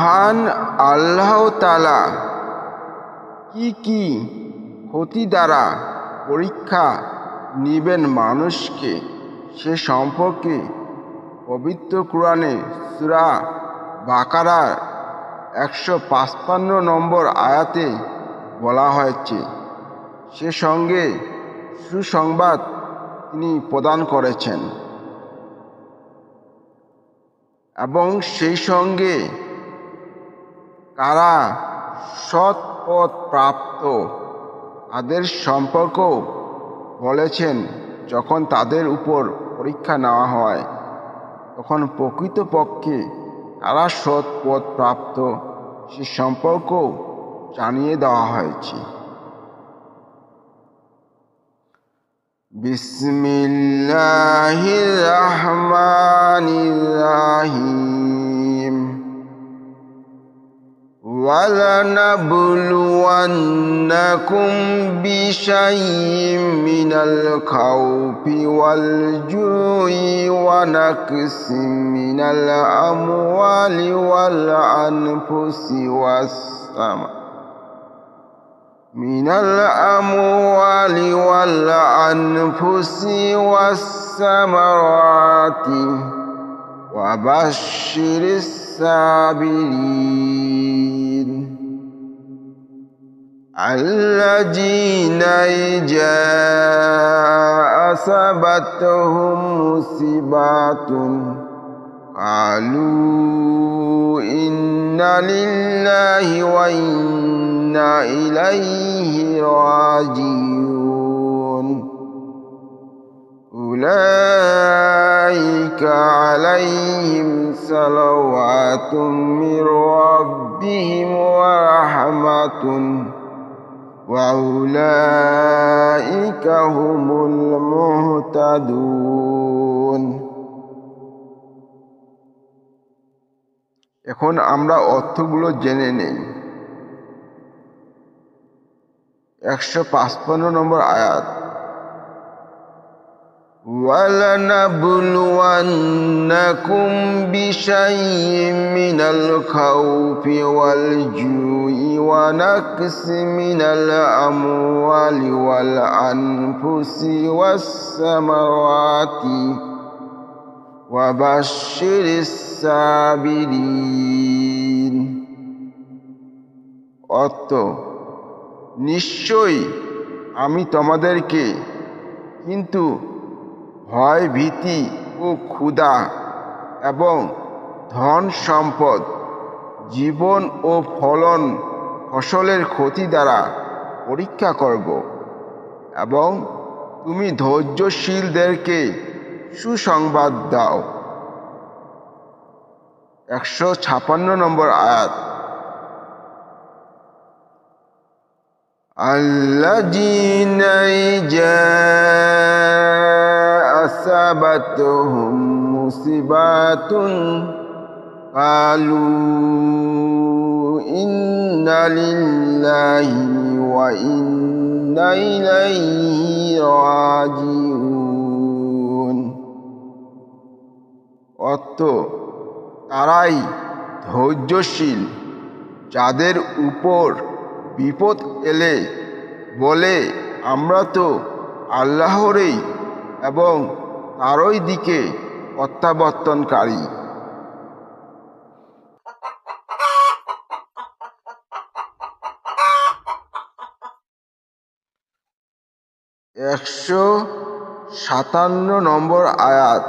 মহান আল্লাহ তালা কি কি ক্ষতি দ্বারা পরীক্ষা নিবেন মানুষকে সে সম্পর্কে পবিত্র কোরআনে সুরা বাকারার একশো পাঁচপান্ন নম্বর আয়াতে বলা হয়েছে। সে সঙ্গে সুসংবাদ তিনি প্রদান করেছেন। এবং সেই সঙ্গে কারা সৎ পথ প্রাপ্ত। তাদের সম্পর্ক বলেছেন, যখন তাদের উপর পরীক্ষা নেওয়া হয়, তখন প্রকৃতপক্ষে কারা সৎ পথ প্রাপ্ত। সে সম্পর্ক জানিয়ে দেওয়া হয়েছে। বিসমিল্লাহির রহমানির রহিম। ولنبلونكم بشيء من الخوف والجوع ونقص من الأموال والأنفس والثمر. من الأموال والأنفس والثمرات. وبشر الصابرين الذين إذا أصابتهم مصيبات قالوا إنا لله وإنا إليه راجعون. أولئك عليهم صلوات من ربهم ورحمة. وأولئك هم المهتدون এখন আমরা অর্থগুলো জেনে নেই একশো পাঁচপান্ন নম্বর আয়াত ولنبلونكم بشيء من الخوف والجوع ونقص من الأموال والأنفس والثمرات وبشر الصابرين অর্থ নিশ্চয়ই আমি তোমাদেরকে কিন্তু ভয় ভীতি ও ক্ষুধা এবং ধন সম্পদ জীবন ও ফলন ফসলের ক্ষতি দ্বারা পরীক্ষা করব এবং তুমি ধৈর্যশীলদেরকে সুসংবাদ দাও একশো ছাপান্ন নম্বর আয়াত الذين جاء أصابتهم مصيبات قالوا إنا لله وإنا إليه راجعون অর্থ তারাই ধৈর্যশীল যাদের উপর বিপদ এলে বলে আমরা তো আল্লাহরই এবং তারই দিকে প্রত্যাবর্তনকারী একশো সাতান্ন নম্বর আয়াত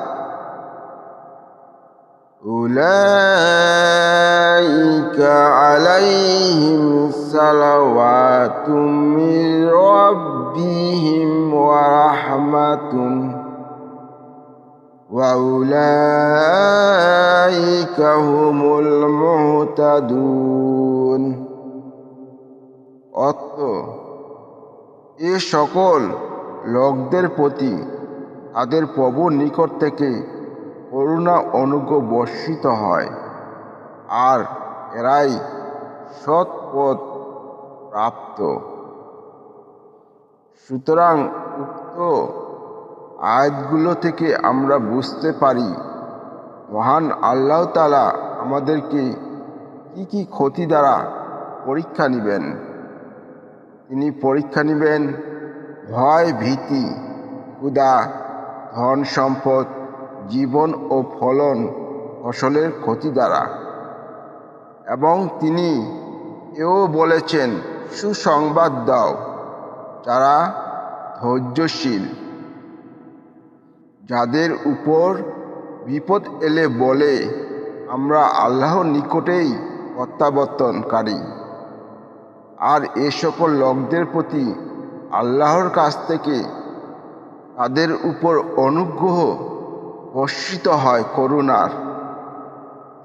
أولئك عليهم صلوات من ربهم ورحمة وأولئك هم المهتدون অর্থ এ সকল লোকদের প্রতি তাদের প্রভুর নিকট থেকে করুণা অনুগ্রহ বর্ষিত হয় আর এরাই সৎপথ প্রাপ্ত সুতরাং উক্ত আয়াতগুলো থেকে আমরা বুঝতে পারি, মহান আল্লাহ তালা আমাদেরকে কি কি ক্ষতি দ্বারা পরীক্ষা নেবেন। তিনি পরীক্ষা নেবেন ভয়, ভীতি ক্ষুদা ধন সম্পদ, জীবন ও ফলন, ফসলের ক্ষতি দ্বারা। এবং তিনি এও বলেছেন, সুসংবাদ দাও যারা ধৈর্যশীল। যাদের উপর বিপদ এলে বলে, আমরা আল্লাহর নিকটেই প্রত্যাবর্তনকারী। আর এ সকল লোকদের প্রতি আল্লাহর কাছ থেকে তাদের উপর অনুগ্রহ বর্ষিত হয় করুণার।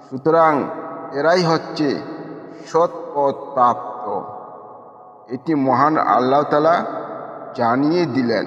সুতরাং এরাই হচ্ছে সৎপথ প্রাপ্ত এটি মহান আল্লাহ তালা জানিয়ে দিলেন।